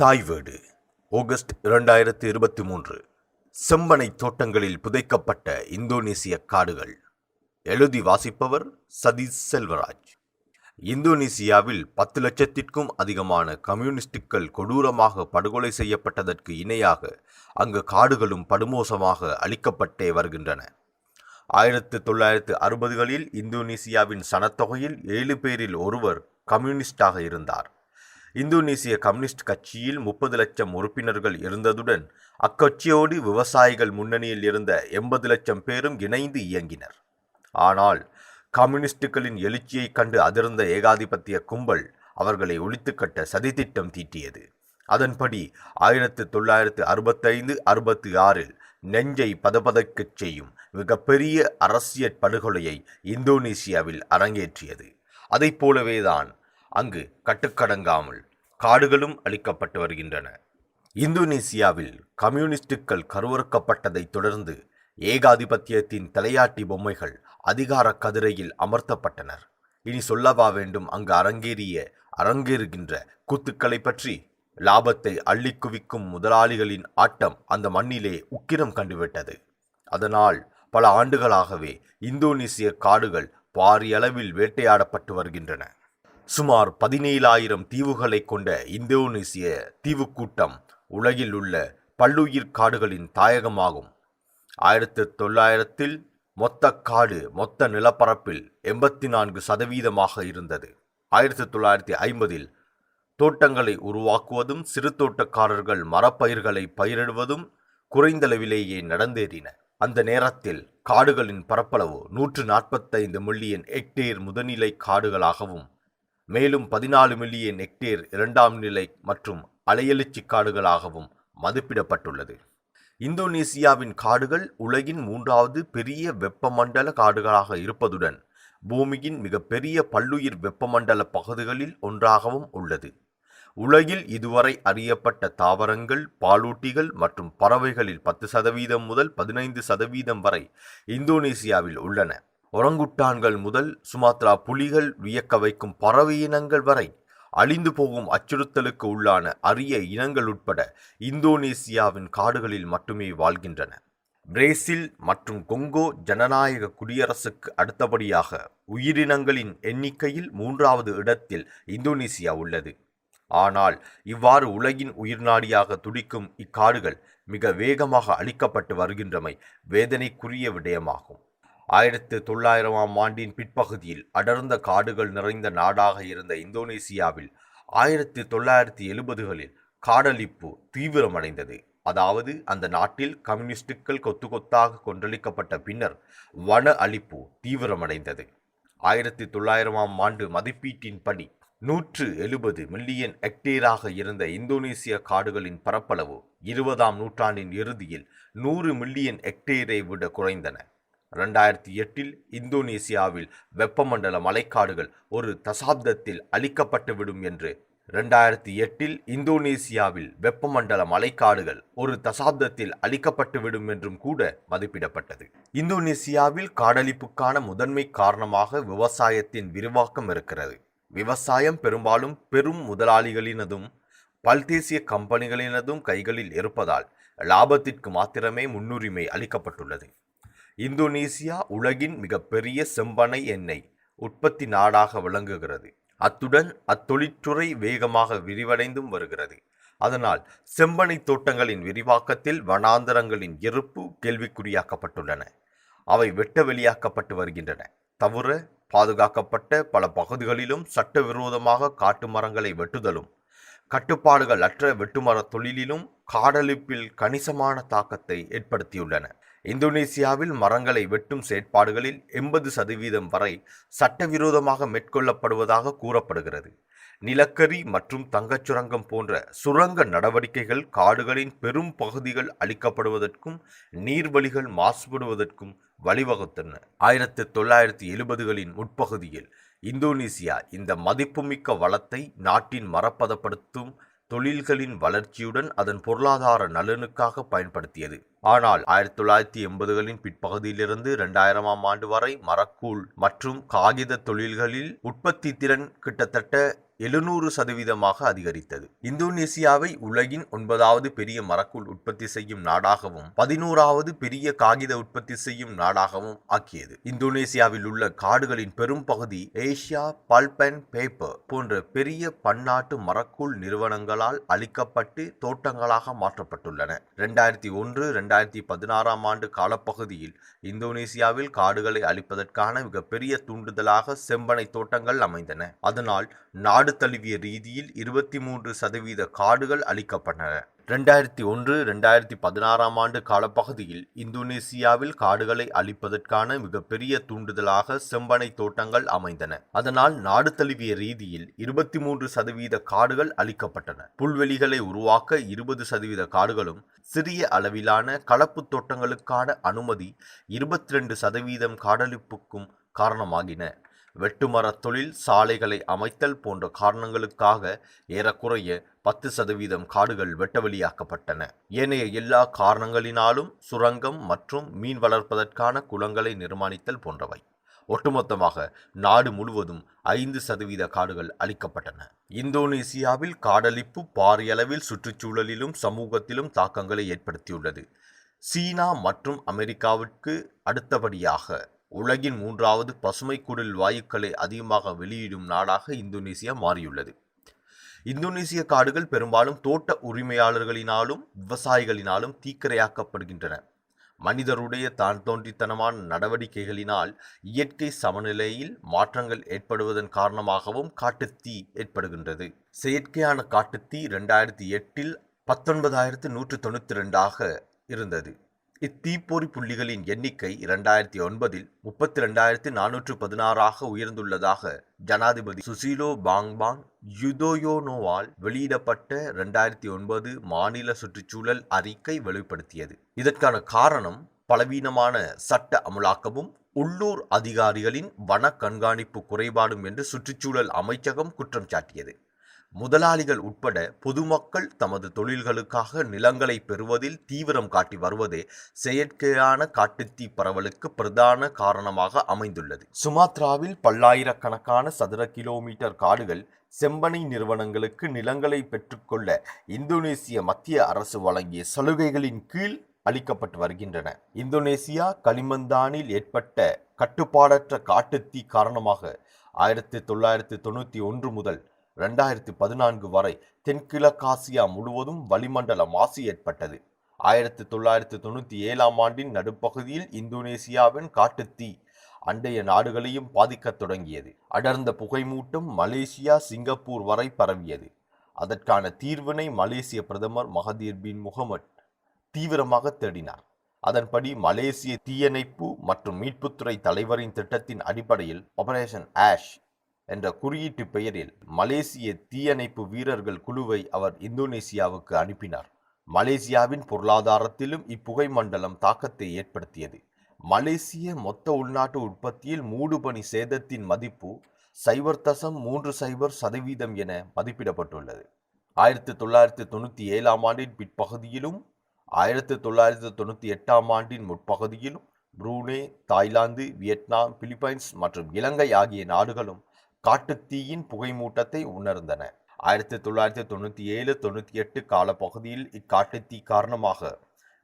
தாய் வீடு ஆகஸ்ட் இரண்டாயிரத்து இருபத்தி மூன்று. செம்பனை தோட்டங்களில் புதைக்கப்பட்ட இந்தோனேசிய காடுகள். எழுதி வாசிப்பவர் சதீஷ் செல்வராஜ். இந்தோனேசியாவில் பத்து லட்சத்திற்கும் அதிகமான கம்யூனிஸ்டுகள் கொடூரமாக படுகொலை செய்யப்பட்டதற்கு இணையாக அங்கு காடுகளும் படுமோசமாக அழிக்கப்பட்டே வருகின்றன. ஆயிரத்து தொள்ளாயிரத்து அறுபதுகளில் இந்தோனேசியாவின் சனத்தொகையில் ஏழு பேரில் ஒருவர் கம்யூனிஸ்டாக இருந்தார். இந்தோனேசிய கம்யூனிஸ்ட் கட்சியில் முப்பது லட்சம் உறுப்பினர்கள் இருந்ததுடன் அக்கட்சியோடு விவசாயிகள் முன்னணியில் இருந்த எண்பது லட்சம் பேரும் இணைந்து இயங்கினர். ஆனால் கம்யூனிஸ்டுகளின் எழுச்சியைக் கண்டு அதிர்ந்த ஏகாதிபத்திய கும்பல் அவர்களை ஒழித்துக்கட்ட சதித்திட்டம் தீட்டியது. அதன்படி ஆயிரத்து தொள்ளாயிரத்து அறுபத்தைந்து அறுபத்தி ஆறில் நெஞ்சை பதபதக்கச் செய்யும் மிகப்பெரிய அரசியற் படுகொலையை இந்தோனேசியாவில் அரங்கேற்றியது. அதைப் போலவேதான் அங்கு கட்டுக்கடங்காமல் காடுகளும் அளிக்கப்பட்டு வருகின்றன. இந்தோனேசியாவில் கம்யூனிஸ்டுகள் கருவறுக்கப்பட்டதைத் தொடர்ந்து ஏகாதிபத்தியத்தின் தலையாட்டி பொம்மைகள் அதிகார கதிரையில் அமர்த்தப்பட்டனர். இனி சொல்லவா வேண்டும் அங்கு அரங்கேறிய அரங்கேறுகின்ற கூத்துக்களை பற்றி? லாபத்தை அள்ளி குவிக்கும் முதலாளிகளின் ஆட்டம் அந்த மண்ணிலே உக்கிரம் கண்டுவிட்டது. அதனால் பல ஆண்டுகளாகவே இந்தோனேசிய காடுகள் பாரியளவில் வேட்டையாடப்பட்டு வருகின்றன. சுமார் பதினேழாயிரம் தீவுகளை கொண்ட இந்தோனேசிய தீவுக்கூட்டம் உலகில் உள்ள பல்லுயிர் காடுகளின் தாயகமாகும். ஆயிரத்து தொள்ளாயிரத்தில் மொத்த காடு மொத்த நிலப்பரப்பில் எண்பத்தி நான்கு சதவீதமாக இருந்தது. ஆயிரத்தி தொள்ளாயிரத்தி ஐம்பதில் தோட்டங்களை உருவாக்குவதும் சிறு தோட்டக்காரர்கள் மரப்பயிர்களை பயிரிடுவதும் குறைந்தளவிலேயே நடந்தேறின. அந்த நேரத்தில் காடுகளின் பரப்பளவு நூற்று நாற்பத்தைந்து மில்லியன் ஹெக்டேர் முதநிலை காடுகளாகவும் மேலும் பதினாலு மில்லியன் ஹெக்டேர் இரண்டாம் நிலை மற்றும் அலையெழுச்சி காடுகளாகவும் மதிப்பிடப்பட்டுள்ளது. இந்தோனேசியாவின் காடுகள் உலகின் மூன்றாவது பெரிய வெப்பமண்டல காடுகளாக இருப்பதுடன் பூமியின் மிகப்பெரிய பல்லுயிர் வெப்பமண்டல பகுதிகளில் ஒன்றாகவும் உள்ளது. உலகில் இதுவரை அறியப்பட்ட தாவரங்கள் பாலூட்டிகள் மற்றும் பறவைகளில் பத்து சதவீதம் முதல் பதினைந்து சதவீதம் வரை இந்தோனேசியாவில் உள்ளன. ஒரங்குட்டான்கள் முதல் சுமாத்ரா புலிகள் வியக்க வைக்கும் பறவை இனங்கள் வரை அழிந்து போகும் அச்சுறுத்தலுக்கு உள்ளான அரிய இனங்கள் உட்பட இந்தோனேசியாவின் காடுகளில் மட்டுமே வாழ்கின்றன. பிரேசில் மற்றும் கொங்கோ ஜனநாயக குடியரசுக்கு அடுத்தபடியாக உயிரினங்களின் எண்ணிக்கையில் மூன்றாவது இடத்தில் இந்தோனேசியா உள்ளது. ஆனால் இவ்வாறு உலகின் உயிர்நாடியாக துடிக்கும் இக்காடுகள் மிக வேகமாக அழிக்கப்பட்டு வருகின்றமை வேதனைக்குரிய விடயமாகும். ஆயிரத்து தொள்ளாயிரமாம் ஆண்டின் பிற்பகுதியில் அடர்ந்த காடுகள் நிறைந்த நாடாக இருந்த இந்தோனேசியாவில் ஆயிரத்து தொள்ளாயிரத்தி எழுபதுகளில் காடழிப்பு தீவிரமடைந்தது. அதாவது அந்த நாட்டில் கம்யூனிஸ்டுகள் கொத்து கொத்தாக கொன்றளிக்கப்பட்ட பின்னர் வன அழிப்பு தீவிரமடைந்தது. ஆயிரத்தி தொள்ளாயிரமாம் ஆண்டு மதிப்பீட்டின்படி நூற்று எழுபது மில்லியன் ஹெக்டேராக இருந்த இந்தோனேசிய காடுகளின் பரப்பளவு இருபதாம் நூற்றாண்டின் இறுதியில் நூறு மில்லியன் ஹெக்டேரை விட குறைந்தன. ரெண்டாயிரத்தி எட்டில் இந்தோனேசியாவில் வெப்பமண்டல மலைக்காடுகள் ஒரு தசாப்தத்தில் அழிக்கப்பட்டுவிடும் என்று. ரெண்டாயிரத்தி எட்டில் இந்தோனேசியாவில் வெப்பமண்டல மலைக்காடுகள் ஒரு தசாப்தத்தில் அழிக்கப்பட்டுவிடும் என்றும் கூட மதிப்பிடப்பட்டது. இந்தோனேசியாவில் காடழிப்புக்கான முதன்மை காரணமாக விவசாயத்தின் விரிவாக்கம் இருக்கிறது. விவசாயம் பெரும்பாலும் பெரும் முதலாளிகளினதும் பல்தேசிய கம்பெனிகளினதும் கைகளில் இருப்பதால் லாபத்திற்கு மாத்திரமே முன்னுரிமை அளிக்கப்பட்டுள்ளது. இந்தோனேசியா உலகின் மிகப்பெரிய செம்பனை எண்ணெய் உற்பத்தி நாடாக விளங்குகிறது. அத்துடன் அத்தொழிற்றுறை வேகமாக விரிவடைந்தும் வருகிறது. அதனால் செம்பனை தோட்டங்களின் விரிவாக்கத்தில் வனாந்தரங்களின் இருப்பு கேள்விக்குறியாக்கப்பட்டுள்ளன. அவை வெட்ட வெளியாக்கப்பட்டு வருகின்றன. தவிர பாதுகாக்கப்பட்ட பல பகுதிகளிலும் சட்டவிரோதமாக காட்டு மரங்களை வெட்டுதலும் கட்டுப்பாடுகள் அற்ற வெட்டுமர தொழிலிலும் காடழிப்பில் கணிசமான தாக்கத்தை ஏற்படுத்தியுள்ளன. இந்தோனேசியாவில் மரங்களை வெட்டும் செயற்பாடுகளில் எண்பது சதவீதம் வரை சட்டவிரோதமாக மேற்கொள்ளப்படுவதாக கூறப்படுகிறது. நிலக்கரி மற்றும் தங்கச் சுரங்கம் போன்ற சுரங்க நடவடிக்கைகள் காடுகளின் பெரும் பகுதிகள் அளிக்கப்படுவதற்கும் நீர்வழிகள் மாசுபடுவதற்கும் வழிவகுத்தன. ஆயிரத்தி தொள்ளாயிரத்தி எழுபதுகளின் முற்பகுதியில் இந்தோனேசியா இந்த மதிப்புமிக்க வளத்தை நாட்டின் மரப்பதப்படுத்தும் தொழில்களின் வளர்ச்சியுடன் அதன் பொருளாதார நலனுக்காக பயன்படுத்தியது. ஆனால் ஆயிரத்தி தொள்ளாயிரத்தி எண்பதுகளின் பிற்பகுதியிலிருந்து இரண்டாயிரமாம் ஆண்டு வரை மரக்கூழ் மற்றும் காகித தொழில்களில் உற்பத்தி திறன் கிட்டத்தட்ட எழுநூறு சதவீதமாக அதிகரித்தது. இந்தோனேசியாவை உலகின் ஒன்பதாவது பெரிய மரக்கூழ் உற்பத்தி செய்யும் நாடாகவும் பதினோராவது பெரிய காகித உற்பத்தி செய்யும் நாடாகவும் ஆக்கியது. இந்தோனேசியாவில் உள்ள காடுகளின் பெரும் பகுதி ஏசியா பல்ப் அண்ட் பேப்பர் போன்ற பெரிய பன்னாட்டு மரக்கூழ் நிறுவனங்களால் அளிக்கப்பட்டு தோட்டங்களாக மாற்றப்பட்டுள்ளன. இரண்டாயிரத்தி ஒன்று இரண்டாயிரத்தி பதினாறாம் ஆண்டு காலப்பகுதியில் இந்தோனேசியாவில் காடுகளை அழிப்பதற்கான மிகப்பெரிய தூண்டுதலாக செம்பனை தோட்டங்கள் அமைந்தன. அதனால் நாடு தழுவிய ரீதியில் இருபத்தி மூன்று சதவீத காடுகள் அழிக்கப்பட்டன. ரெண்டாயிரத்தி ஒன்று ரெண்டாயிரத்தி பதினாறாம் ஆண்டு காலப்பகுதியில் இந்தோனேசியாவில் காடுகளை அழிப்பதற்கான மிகப்பெரிய தூண்டுதலாக செம்பனை தோட்டங்கள் அமைந்தன. அதனால் நாடு தழுவிய ரீதியில் இருபத்தி மூன்று சதவீத காடுகள் அழிக்கப்பட்டன. புல்வெளிகளை உருவாக்க இருபது சதவீத காடுகளும் சிறிய அளவிலான கலப்பு தோட்டங்களுக்கான அனுமதி இருபத்தி ரெண்டு சதவீதம் காடழிப்புக்கும் காரணமாகின. வெட்டுமரத் தொழில் சாலைகளை அமைத்தல் போன்ற காரணங்களுக்காக ஏறக்குறைய பத்து சதவீதம் காடுகள் வெட்டவெளியாக்கப்பட்டன. ஏனைய எல்லா காரணங்களினாலும் சுரங்கம் மற்றும் மீன் வளர்ப்பதற்கான குளங்களை நிர்மாணித்தல் போன்றவை. ஒட்டுமொத்தமாக நாடு முழுவதும் ஐந்து சதவீத காடுகள் அழிக்கப்பட்டன. இந்தோனேசியாவில் காடழிப்பு பாரியளவில் சுற்றுச்சூழலிலும் சமூகத்திலும் தாக்கங்களை ஏற்படுத்தியுள்ளது. சீனா மற்றும் அமெரிக்காவிற்கு அடுத்தபடியாக உலகின் மூன்றாவது பசுமை குடில் வாயுக்களை அதிகமாக வெளியிடும் நாடாக இந்தோனேசியா மாறியுள்ளது. இந்தோனேசிய காடுகள் பெரும்பாலும் தோட்ட உரிமையாளர்களினாலும் விவசாயிகளினாலும் தீக்கரையாக்கப்படுகின்றன. மனிதருடைய தான் தோன்றித்தனமான நடவடிக்கைகளினால் இயற்கை சமநிலையில் மாற்றங்கள் ஏற்படுவதன் காரணமாகவும் காட்டுத்தீ ஏற்படுகின்றது. செயற்கையான காட்டுத்தீ ரெண்டாயிரத்தி எட்டில் பத்தொன்பதாயிரத்து நூற்று தொண்ணூற்றி ரெண்டாக இருந்தது. இத்தீப்பொறி புள்ளிகளின் எண்ணிக்கை இரண்டாயிரத்தி ஒன்பதில் முப்பத்தி ரெண்டாயிரத்தி நானூற்று பதினாறாக உயர்ந்துள்ளதாக ஜனாதிபதி சுசிலோ பாங்பாங் யுதோயோனோவால் வெளியிடப்பட்ட இரண்டாயிரத்தி ஒன்பது மாநில சுற்றுச்சூழல் அறிக்கை வெளிப்படுத்தியது. இதற்கான காரணம் பலவீனமான சட்ட அமலாக்கமும் உள்ளூர் அதிகாரிகளின் வன கண்காணிப்பு குறைபாடும் என்று சுற்றுச்சூழல் அமைச்சகம் குற்றம் சாட்டியது. முதலாளிகள் உட்பட பொதுமக்கள் தமது தொழில்களுக்காக நிலங்களை பெறுவதில் தீவிரம் காட்டி வருவதே செயற்கையான காட்டுத்தீ பரவலுக்கு பிரதான காரணமாக அமைந்துள்ளது. சுமாத்ராவில் பல்லாயிரக்கணக்கான சதுர கிலோமீட்டர் காடுகள் செம்பனை நிறுவனங்களுக்கு நிலங்களை பெற்றுக்கொள்ள இந்தோனேசிய மத்திய அரசு வழங்கிய சலுகைகளின் கீழ் அளிக்கப்பட்டு வருகின்றன. இந்தோனேசியா களிமந்தானில் ஏற்பட்ட கட்டுப்பாடற்ற காட்டுத்தீ காரணமாக ஆயிரத்தி தொள்ளாயிரத்தி தொண்ணூற்றி ஒன்று முதல் ரெண்டாயிரத்தி பதினான்கு வரை தென்கிழக்காசியா முழுவதும் வளிமண்டல மாசு ஏற்பட்டது. ஆயிரத்தி தொள்ளாயிரத்தி தொண்ணூற்றி ஏழாம் ஆண்டின் நடுப்பகுதியில் இந்தோனேசியாவின் காட்டுத்தீ அண்டைய நாடுகளையும் பாதிக்கத் தொடங்கியது. அடர்ந்த புகைமூட்டம் மலேசியா சிங்கப்பூர் வரை பரவியது. அதற்கான தீர்வினை மலேசிய பிரதமர் மகதீர் பின் முகமட் தீவிரமாக தேடினார். அதன்படி மலேசிய தீயணைப்பு மற்றும் மீட்புத்துறை தலைவரின் திட்டத்தின் அடிப்படையில் ஆபரேஷன் ஆஷ் என்ற குறியீட்டு பெயரில் மலேசிய தீயணைப்பு வீரர்கள் குழுவை அவர் இந்தோனேசியாவுக்கு அனுப்பினார். மலேசியாவின் பொருளாதாரத்திலும் இப்புகை மண்டலம் தாக்கத்தை ஏற்படுத்தியது. மலேசிய மொத்த உள்நாட்டு உற்பத்தியில் மூடுபனி சேதத்தின் மதிப்பு சைபர் தசம் மூன்று சைபர் சதவீதம் என மதிப்பிடப்பட்டுள்ளது. ஆயிரத்தி தொள்ளாயிரத்தி தொண்ணூற்றி ஏழாம் ஆண்டின் பிற்பகுதியிலும் ஆயிரத்தி தொள்ளாயிரத்தி தொண்ணூற்றி எட்டாம் ஆண்டின் முற்பகுதியிலும் புரூனே தாய்லாந்து வியட்நாம் பிலிப்பைன்ஸ் மற்றும் இலங்கை ஆகிய நாடுகளும் காட்டுத்தீயின் புகைமூட்டத்தை உணர்ந்தன. ஆயிரத்தி தொள்ளாயிரத்தி தொண்ணூற்றி ஏழு தொண்ணூற்றி எட்டு காலப்பகுதியில் இக்காட்டுத்தீ காரணமாக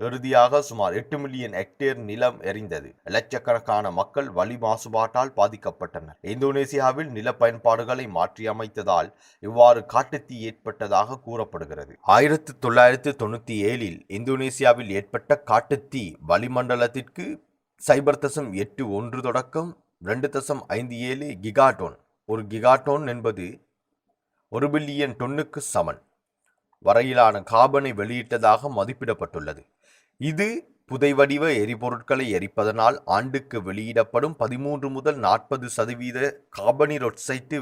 இறுதியாக சுமார் எட்டு மில்லியன் ஹெக்டேர் நிலம் எரிந்தது. லட்சக்கணக்கான மக்கள் வலி மாசுபாட்டால் பாதிக்கப்பட்டனர். இந்தோனேசியாவில் நில பயன்பாடுகளை மாற்றியமைத்ததால் இவ்வாறு காட்டுத்தீ ஏற்பட்டதாக கூறப்படுகிறது. ஆயிரத்தி தொள்ளாயிரத்தி தொண்ணூற்றி ஏழில் இந்தோனேசியாவில் ஏற்பட்ட காட்டுத்தீ வளிமண்டலத்திற்கு சைபர் தசம் எட்டு ஒன்று தொடக்கம் ரெண்டு தசம் ஐந்து ஏழு கிகாடோன் ஒரு கிகாட்டோன் என்பது ஒரு பில்லியன் டொன்னுக்கு சமன். வரையிலான காபனை வெளியிட்டதாக மதிப்பிடப்பட்டுள்ளது. இது புதைவடிவ எரிபொருட்களை எரிப்பதனால் ஆண்டுக்கு வெளியிடப்படும் பதிமூன்று முதல் நாற்பது சதவீத கார்பனீர்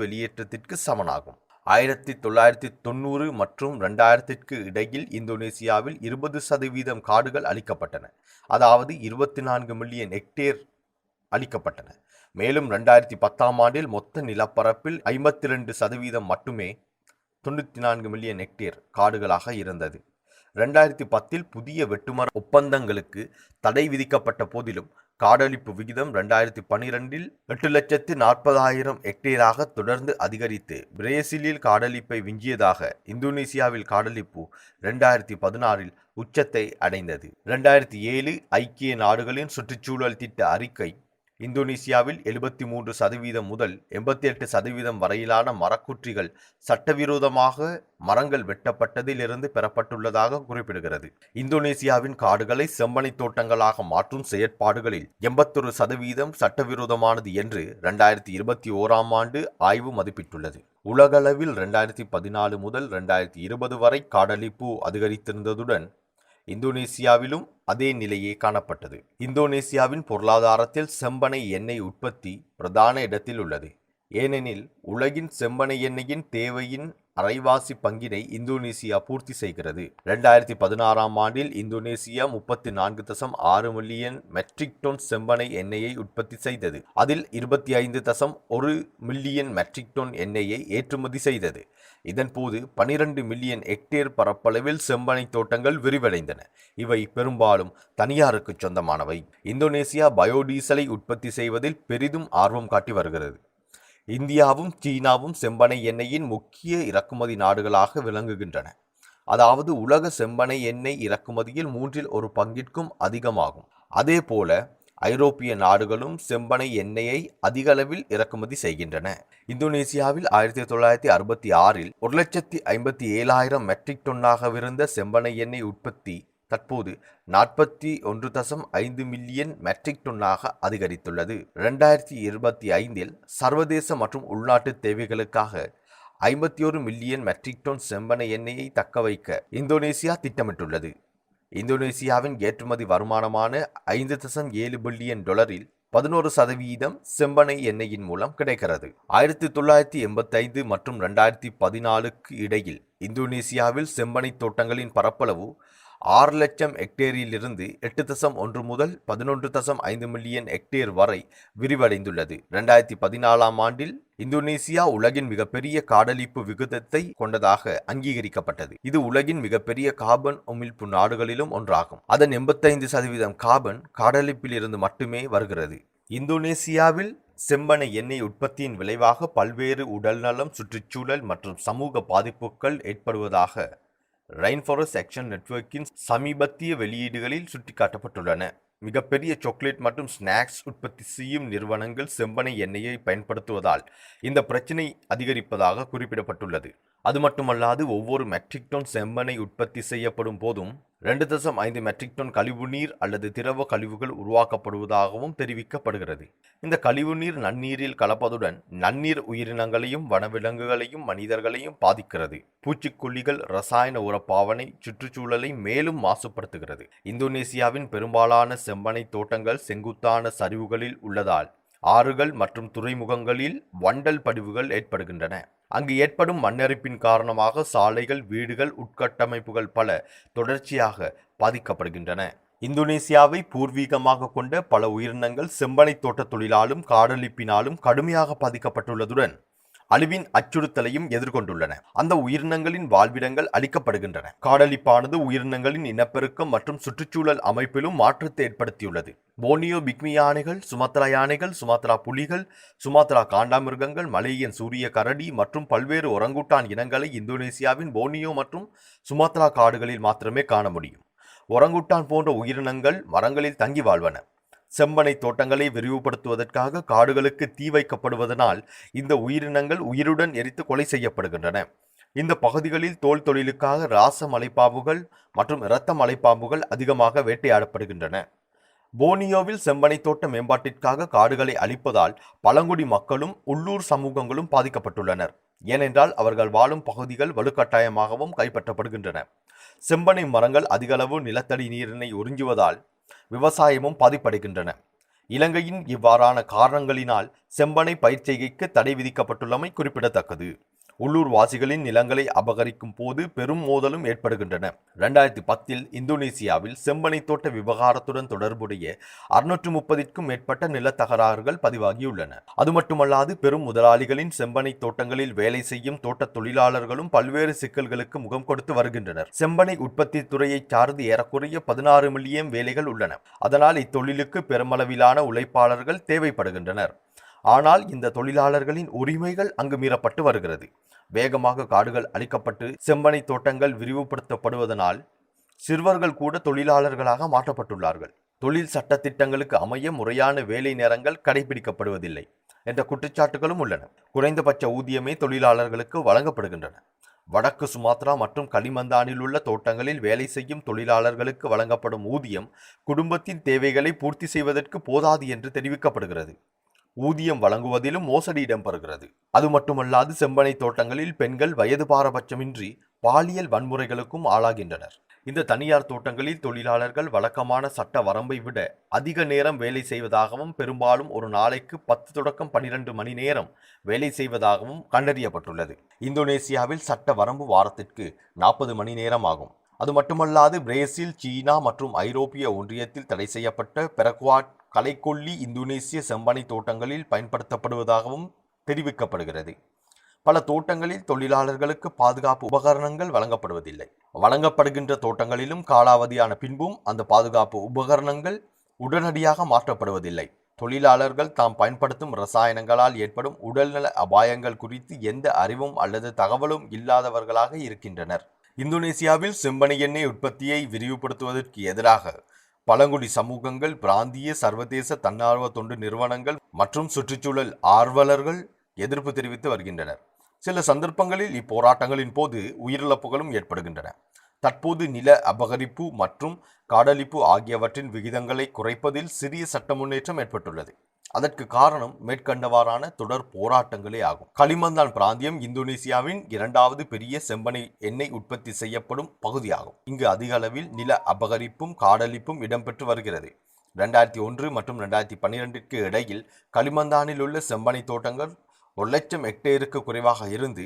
வெளியேற்றத்திற்கு சமனாகும். ஆயிரத்தி தொள்ளாயிரத்தி தொண்ணூறு மற்றும் ரெண்டாயிரத்திற்கு இடையில் இந்தோனேசியாவில் இருபது சதவீதம் காடுகள் அளிக்கப்பட்டன அதாவது இருபத்தி நான்கு மில்லியன் ஹெக்டேர் அளிக்கப்பட்டன மேலும் ரெண்டாயிரத்தி பத்தாம் ஆண்டில் மொத்த நிலப்பரப்பில் ஐம்பத்தி ரெண்டு சதவீதம் மட்டுமே தொண்ணூற்றி நான்கு மில்லியன் ஹெக்டேர் காடுகளாக இருந்தது. ரெண்டாயிரத்தி பத்தில் புதிய வெட்டுமர ஒப்பந்தங்களுக்கு தடை விதிக்கப்பட்ட போதிலும் காடழிப்பு விகிதம் ரெண்டாயிரத்தி பனிரெண்டில் எட்டு லட்சத்து நாற்பதாயிரம் ஹெக்டேராக தொடர்ந்து அதிகரித்து பிரேசிலில் காடழிப்பை விஞ்சியதாக இந்தோனேசியாவில் காடழிப்பு ரெண்டாயிரத்தி பதினாறில் உச்சத்தை அடைந்தது. ரெண்டாயிரத்தி ஏழு ஐக்கிய நாடுகளின் சுற்றுச்சூழல் திட்ட அறிக்கை இந்தோனேசியாவில் எழுபத்தி மூன்று சதவீதம் முதல் எண்பத்தி எட்டு சதவீதம் வரையிலான மரக்குற்றிகள் சட்டவிரோதமாக மரங்கள் வெட்டப்பட்டதிலிருந்து பெறப்பட்டுள்ளதாக குறிப்பிடுகிறது. இந்தோனேசியாவின் காடுகளை செம்மணி தோட்டங்களாக மாற்றும் செயற்பாடுகளில் எண்பத்தொரு சதவீதம் சட்டவிரோதமானது என்று இரண்டாயிரத்தி இருபத்தி ஓராம் ஆண்டு ஆய்வு மதிப்பிட்டுள்ளது. உலகளவில் இரண்டாயிரத்தி பதினாலு முதல் இரண்டாயிரத்தி இருபது வரை காடழிப்பு அதிகரித்திருந்ததுடன் இந்தோனேசியாவிலும் அதே நிலையே காணப்பட்டது. இந்தோனேசியாவின் பொருளாதாரத்தில் செம்பனை எண்ணெய் உற்பத்தி பிரதான இடத்தில் உள்ளது ஏனெனில் உலகின் செம்பனை எண்ணெயின் தேவையின் அரைவாசி பங்கினை இந்தோனேசியா பூர்த்தி செய்கிறது. இரண்டாயிரத்தி பதினாறாம் ஆண்டில் இந்தோனேசியா முப்பத்தி நான்கு தசம் ஆறு மில்லியன் மெட்ரிக் டன் செம்பனை எண்ணெயை உற்பத்தி செய்தது. அதில் இருபத்தி ஐந்து தசம் ஒரு மில்லியன் மெட்ரிக் டன் எண்ணெயை ஏற்றுமதி செய்தது. இதன்போது பனிரெண்டு மில்லியன் ஹெக்டேர் பரப்பளவில் செம்பனை தோட்டங்கள் விரிவடைந்தன. இவை பெரும்பாலும் தனியாருக்கு சொந்தமானவை. இந்தோனேசியா பயோடீசலை உற்பத்தி செய்வதில் பெரிதும் ஆர்வம் காட்டி வருகிறது. இந்தியாவும் சீனாவும் செம்பனை எண்ணெயின் முக்கிய இறக்குமதி நாடுகளாக விளங்குகின்றன. அதாவது உலக செம்பனை எண்ணெய் இறக்குமதியில் மூன்றில் ஒரு பங்கிற்கும் அதிகமாகும். அதே போல ஐரோப்பிய நாடுகளும் செம்பனை எண்ணெயை அதிக அளவில் இறக்குமதி செய்கின்றன. இந்தோனேசியாவில் ஆயிரத்தி தொள்ளாயிரத்தி அறுபத்தி ஆறில் ஒரு லட்சத்தி ஐம்பத்தி ஏழாயிரம் மெட்ரிக் டன்னாகவிருந்த செம்பனை எண்ணெய் உற்பத்தி தற்போது நாற்பத்தி ஒன்று தசம் ஐந்து மில்லியன் மெட்ரிக் டன்னாக அதிகரித்துள்ளது. இரண்டாயிரத்தி இருபத்தி ஐந்தில் சர்வதேச மற்றும் உள்நாட்டு தேவைகளுக்காக ஐம்பத்தி ஒரு மில்லியன் மெட்ரிக் டன் செம்பனை எண்ணெயை தக்கவைக்க இந்தோனேசியா திட்டமிட்டுள்ளது. இந்தோனேசியாவின் ஏற்றுமதி வருமானமான ஐந்து தசம் ஏழு பில்லியன் டாலரில் பதினோரு சதவீதம் செம்பனை எண்ணெயின் மூலம் கிடைக்கிறது. ஆயிரத்தி தொள்ளாயிரத்தி எண்பத்தைந்து மற்றும் ரெண்டாயிரத்தி பதினாலுக்கு இடையில் இந்தோனேசியாவில் செம்பனை தோட்டங்களின் பரப்பளவு ஆறு லட்சம் ஹெக்டேரிலிருந்து எட்டு தசம் ஒன்று முதல் பதினொன்று தசம் ஐந்து மில்லியன் ஹெக்டேர் வரை விரிவடைந்துள்ளது. இரண்டாயிரத்தி பதினாலாம் ஆண்டில் இந்தோனேசியா உலகின் மிகப்பெரிய காடழிப்பு விகிதத்தை கொண்டதாக அங்கீகரிக்கப்பட்டது. இது உலகின் மிகப்பெரிய கார்பன் உமிழ்ப்பு நாடுகளிலும் ஒன்றாகும். அதன் எண்பத்தைந்து சதவீதம் கார்பன் காடழிப்பில் இருந்து மட்டுமே வருகிறது. இந்தோனேசியாவில் செம்பனை எண்ணெய் உற்பத்தியின் விளைவாக பல்வேறு உடல்நலம் சுற்றுச்சூழல் மற்றும் சமூக பாதிப்புகள் ஏற்படுவதாக ரெயின்ஃபாரஸ்ட் ஆக்ஷன் நெட்வொர்க்கின் சமீபத்திய வெளியீடுகளில் சுட்டிக்காட்டப்பட்டுள்ளன. மிகப்பெரிய சாக்லேட் மற்றும் ஸ்நாக்ஸ் உற்பத்தி செய்யும் நிறுவனங்கள் செம்பனை எண்ணெயை பயன்படுத்துவதால் இந்த பிரச்சினை அதிகரிப்பதாக குறிப்பிடப்பட்டுள்ளது. அது மட்டுமல்லாது ஒவ்வொரு மெட்ரிக் டன் செம்பனை உற்பத்தி செய்யப்படும் போதும் ரெண்டு தசம் ஐந்து மெட்ரிக் டன் கழிவுநீர் அல்லது திரவ கழிவுகள் உருவாக்கப்படுவதாகவும் தெரிவிக்கப்படுகிறது. இந்த கழிவுநீர் நன்னீரில் கலப்பதுடன் நன்னீர் உயிரினங்களையும் வனவிலங்குகளையும் மனிதர்களையும் பாதிக்கிறது. பூச்சிக்கொல்லிகள் ரசாயன உர பாவனை சுற்றுச்சூழலை மேலும் மாசுபடுத்துகிறது. இந்தோனேசியாவின் பெரும்பாலான செம்பனை தோட்டங்கள் செங்குத்தான சரிவுகளில் உள்ளதால் ஆறுகள் மற்றும் துறைமுகங்களில் வண்டல் படிவுகள் ஏற்படுகின்றன. அங்கு ஏற்படும் மண்ணரிப்பின் காரணமாக சாலைகள் வீடுகள் உட்கட்டமைப்புகள் பல தொடர்ச்சியாக பாதிக்கப்படுகின்றன. இந்தோனேசியாவை பூர்வீகமாக கொண்ட பல உயிரினங்கள் செம்பனை தோட்ட தொழிலாலும் காடழிப்பினாலும் கடுமையாக பாதிக்கப்பட்டுள்ளதுடன் அழிவின் அச்சுறுத்தலையும் எதிர்கொண்டுள்ளன. அந்த உயிரினங்களின் வாழ்விடங்கள் அளிக்கப்படுகின்றன காடழிப்பானது உயிரினங்களின் இனப்பெருக்கம் மற்றும் சுற்றுச்சூழல் அமைப்பிலும் மாற்றத்தை ஏற்படுத்தியுள்ளது. போனியோ பிக்மி யானைகள் சுமத்ரா யானைகள் சுமாத்ரா புலிகள் சுமாத்ரா காண்டாமிருகங்கள் மலேயன் சூரிய கரடி மற்றும் பல்வேறு ஒரங்குட்டான் இனங்களை இந்தோனேசியாவின் போனியோ மற்றும் சுமாத்ரா காடுகளில் மாத்திரமே காண முடியும். ஒரங்குட்டான் போன்ற உயிரினங்கள் மரங்களில் தங்கி வாழ்வன. செம்பனை தோட்டங்களை விரிவுபடுத்துவதற்காக காடுகளுக்கு தீ வைக்கப்படுவதனால் இந்த உயிரினங்கள் உயிருடன் எரித்து கொலை செய்யப்படுகின்றன. இந்த பகுதிகளில் தோல் தொழிலுக்காக ராச மலைப்பாம்புகள் மற்றும் இரத்த மலைப்பாம்புகள் அதிகமாக வேட்டையாடப்படுகின்றன. போனியோவில் செம்பனை தோட்ட மேம்பாட்டிற்காக காடுகளை அழிப்பதால் பழங்குடி மக்களும் உள்ளூர் சமூகங்களும் பாதிக்கப்பட்டுள்ளனர். ஏனென்றால் அவர்கள் வாழும் பகுதிகள் வலுக்கட்டாயமாகவும் கைப்பற்றப்படுகின்றன. செம்பனை மரங்கள் அதிகளவு நிலத்தடி நீரினை உறிஞ்சுவதால் விவசாயமும் பாதிப்படைகின்றன. இலங்கையின் இவ்வாறான காரணங்களினால் செம்பனை பயிர்ச்செய்கைக்கு தடை விதிக்கப்பட்டுள்ளமை குறிப்பிடத்தக்கது. உள்ளூர் வாசிகளின் நிலங்களை அபகரிக்கும் போது பெரும் மோதலும் ஏற்படுகின்றன. இரண்டாயிரத்தி பத்தில் இந்தோனேசியாவில் செம்பனை தோட்ட விவகாரத்துடன் தொடர்புடைய அறுநூற்று முப்பதிற்கும் மேற்பட்ட நிலத்தகராறுகள் பதிவாகியுள்ளன. அது மட்டுமல்லாது பெரும் முதலாளிகளின் செம்பனை தோட்டங்களில் வேலை செய்யும் தோட்ட தொழிலாளர்களும் பல்வேறு சிக்கல்களுக்கு முகம் கொடுத்து வருகின்றனர். செம்பனை உற்பத்தி துறையை சார்ந்து ஏறக்குறைய பதினாறு மில்லியன் வேலைகள் உள்ளன. அதனால் இத்தொழிலுக்கு பெருமளவிலான உழைப்பாளர்கள் தேவைப்படுகின்றனர். ஆனால் இந்த தொழிலாளர்களின் உரிமைகள் அங்கு மீறப்பட்டு வருகிறது. வேகமாக காடுகள் அழிக்கப்பட்டு செம்பனை தோட்டங்கள் விரிவுபடுத்தப்படுவதனால் சிறுவர்கள் கூட தொழிலாளர்களாக மாற்றப்பட்டுள்ளார்கள். தொழில் சட்டத்திட்டங்களுக்கு அமைய முறையான வேலை நேரங்கள் கடைபிடிக்கப்படுவதில்லை என்ற குற்றச்சாட்டுகளும் உள்ளன. குறைந்தபட்ச ஊதியமே தொழிலாளர்களுக்கு வழங்கப்படுகின்றன. வடக்கு சுமாத்ரா மற்றும் களிமந்தானில் உள்ள தோட்டங்களில் வேலை செய்யும் தொழிலாளர்களுக்கு வழங்கப்படும் ஊதியம் குடும்பத்தின் தேவைகளை பூர்த்தி செய்வதற்கு போதாது என்று தெரிவிக்கப்படுகிறது. ஊதியம் வழங்குவதிலும் மோசடி இடம்பெறுகிறது. அது மட்டுமல்லாது செம்பனை தோட்டங்களில் பெண்கள் வயது பாரபட்சமின்றி பாலியல் வன்முறைகளுக்கும் ஆளாகின்றனர். இந்த தனியார் தோட்டங்களில் தொழிலாளர்கள் வழக்கமான சட்ட வரம்பை விட அதிக நேரம் வேலை செய்வதாகவும் பெரும்பாலும் ஒரு நாளைக்கு பத்து தொடக்கம் பனிரெண்டு மணி நேரம் வேலை செய்வதாகவும் கண்டறியப்பட்டுள்ளது. இந்தோனேசியாவில் சட்ட வரம்பு வாரத்திற்கு நாற்பது மணி நேரம் ஆகும். அது மட்டுமல்லாது பிரேசில் சீனா மற்றும் ஐரோப்பிய ஒன்றியத்தில் தடை செய்யப்பட்ட பெரக்வாட் கலைக்கொல்லி இந்தோனேசிய செம்பனை தோட்டங்களில் பயன்படுத்தப்படுவதாகவும் தெரிவிக்கப்படுகிறது. பல தோட்டங்களில் தொழிலாளர்களுக்கு பாதுகாப்பு உபகரணங்கள் வழங்கப்படுவதில்லை. வழங்கப்படுகின்ற தோட்டங்களிலும் காலாவதியான பின்பும் அந்த பாதுகாப்பு உபகரணங்கள் உடனடியாக மாற்றப்படுவதில்லை. தொழிலாளர்கள் தாம் பயன்படுத்தும் ரசாயனங்களால் ஏற்படும் உடல்நல அபாயங்கள் குறித்து எந்த அறிவும் அல்லது தகவலும் இல்லாதவர்களாக இருக்கின்றனர். இந்தோனேசியாவில் செம்பனை எண்ணெய் உற்பத்தியை விரிவுபடுத்துவதற்கு எதிராக பழங்குடி சமூகங்கள் பிராந்திய சர்வதேச தன்னார்வ தொண்டு நிறுவனங்கள் மற்றும் சுற்றுச்சூழல் ஆர்வலர்கள் எதிர்ப்பு தெரிவித்து வருகின்றனர். சில சந்தர்ப்பங்களில் இப்போராட்டங்களின் போது உயிரிழப்புகளும் ஏற்படுகின்றன. தற்போது நில அபகரிப்பு மற்றும் காடழிப்பு ஆகியவற்றின் விகிதங்களை குறைப்பதில் சிறிய சட்ட முன்னேற்றம் ஏற்பட்டுள்ளது. அதற்கு காரணம் மேற்கண்டவாறான தொடர் போராட்டங்களே ஆகும். களிமந்தான் பிராந்தியம் இந்தோனேசியாவின் இரண்டாவது பெரிய செம்பனை எண்ணெய் உற்பத்தி செய்யப்படும் பகுதியாகும். இங்கு அதிக அளவில் நில அபகரிப்பும் காடழிப்பும் இடம்பெற்று வருகிறது. ரெண்டாயிரத்தி ஒன்று மற்றும் ரெண்டாயிரத்தி பன்னிரெண்டிற்கு இடையில் களிமந்தானில் உள்ள செம்பனை தோட்டங்கள் ஒரு லட்சம் ஹெக்டேருக்கு குறைவாக இருந்து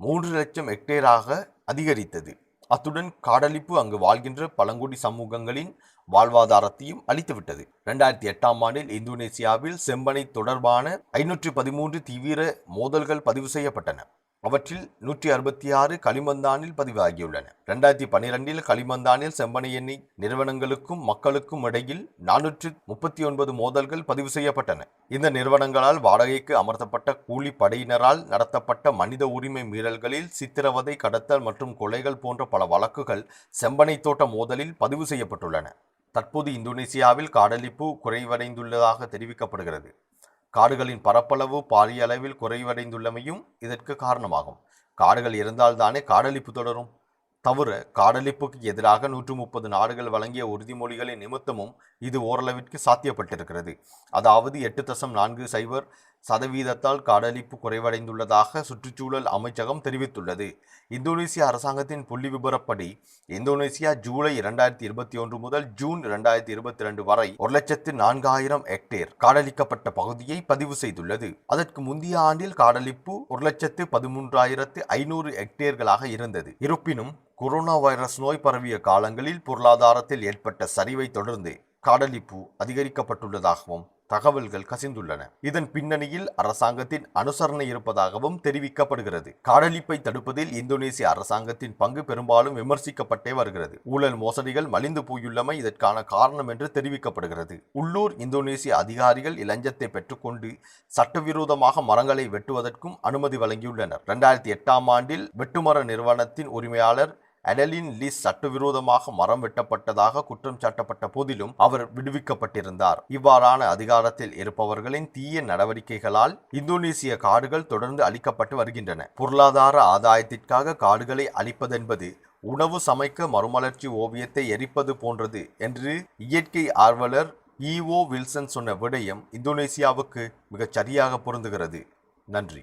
மூன்று லட்சம் ஹெக்டேராக அதிகரித்தது. அத்துடன் காடழிப்பு அங்கு வாழ்கின்ற பழங்குடி சமூகங்களின் வாழ்வாதாரத்தையும் அளித்துவிட்டது இரண்டாயிரத்தி எட்டாம் ஆண்டில் இந்தோனேசியாவில் செம்பனை தொடர்பான ஐநூற்றி பதிமூன்று தீவிர மோதல்கள் பதிவு செய்யப்பட்டன. அவற்றில் நூற்றி அறுபத்தி ஆறு களிமந்தானில் பதிவாகியுள்ளன. இரண்டாயிரத்தி பனிரெண்டில் களிமந்தானில் செம்பனை எண்ணெய் நிறுவனங்களுக்கும் மக்களுக்கும் இடையில் நானூற்று முப்பத்தி ஒன்பது மோதல்கள் பதிவு செய்யப்பட்டன. இந்த நிறுவனங்களால் வாடகைக்கு அமர்த்தப்பட்ட கூலி படையினரால் நடத்தப்பட்ட மனித உரிமை மீறல்களில் சித்திரவதை கடத்தல் மற்றும் கொலைகள் போன்ற பல வழக்குகள் செம்பனை தோட்ட மோதலில் பதிவு செய்யப்பட்டுள்ளன. தற்போது இந்தோனேசியாவில் காடழிப்பு குறைவடைந்துள்ளதாக தெரிவிக்கப்படுகிறது. காடுகளின் பரப்பளவு பாரிய அளவில் குறைவடைந்துள்ளமையும் இதற்கு காரணமாகும். காடுகள் இருந்தால்தானே காடழிப்பு தொடரும். தவிர காடழிப்புக்கு எதிராக நூற்று முப்பது நாடுகள் வழங்கிய உறுதிமொழிகளின் நிமித்தமும் இது ஓரளவிற்கு சாத்தியப்பட்டிருக்கிறது. அதாவது எட்டு தசம் நான்கு சைபர் சதவீதத்தால் காடழிப்பு குறைவடைந்துள்ளதாக சுற்றுச்சூழல் அமைச்சகம் தெரிவித்துள்ளது. இந்தோனேசிய அரசாங்கத்தின் புள்ளி விபரப்படி இந்தோனேசியா ஜூலை இரண்டாயிரத்தி இருபத்தி ஒன்று முதல் ஜூன் இரண்டாயிரத்தி இருபத்தி ரெண்டு வரை ஒரு லட்சத்து நான்காயிரம் ஹெக்டேர் காடழிக்கப்பட்ட பகுதியை பதிவு செய்துள்ளது. அதற்கு முந்தைய ஆண்டில் காடழிப்பு ஒரு லட்சத்து பதிமூன்றாயிரத்து ஐநூறு ஹெக்டேர்களாக இருந்தது. இருப்பினும் கொரோனா வைரஸ் நோய் பரவிய காலங்களில் பொருளாதாரத்தில் ஏற்பட்ட சரிவை தொடர்ந்து காடழிப்பு அதிகரிக்கப்பட்டுள்ளதாகவும் தகவல்கள் கசிந்துள்ளன. இதன் பின்னணியில் அரசாங்கத்தின் அனுசரணை இருப்பதாகவும் தெரிவிக்கப்படுகிறது. காடழிப்பை தடுப்பதில் இந்தோனேசிய அரசாங்கத்தின் பங்கு பெரும்பாலும் விமர்சிக்கப்பட்டே வருகிறது. ஊழல் மோசடிகள் மலிந்து போயுள்ளமை இதற்கான காரணம் என்று தெரிவிக்கப்படுகிறது. உள்ளூர் இந்தோனேசிய அதிகாரிகள் இலஞ்சத்தை பெற்றுக்கொண்டு சட்டவிரோதமாக மரங்களை வெட்டுவதற்கும் அனுமதி வழங்கியுள்ளனர். இரண்டாயிரத்தி எட்டாம் ஆண்டில் வெட்டுமர நிறுவனத்தின் உரிமையாளர் அடலின் லீஸ் சட்டவிரோதமாக மரம் வெட்டப்பட்டதாக குற்றம் சாட்டப்பட்ட போதிலும் அவர் விடுவிக்கப்பட்டிருந்தார். இவ்வாறான அதிகாரத்தில் இருப்பவர்களின் தீய நடவடிக்கைகளால் இந்தோனேசிய காடுகள் தொடர்ந்து அழிக்கப்பட்டு வருகின்றன. பொருளாதார ஆதாயத்திற்காக காடுகளை அழிப்பதென்பது உணவு சமைக்க மறுமலர்ச்சி ஓவியத்தை எரிப்பது போன்றது என்று இயற்கை ஆர்வலர் இஓ வில்சன் சொன்ன விடயம் இந்தோனேசியாவுக்கு மிகச் சரியாக பொருந்துகிறது. நன்றி.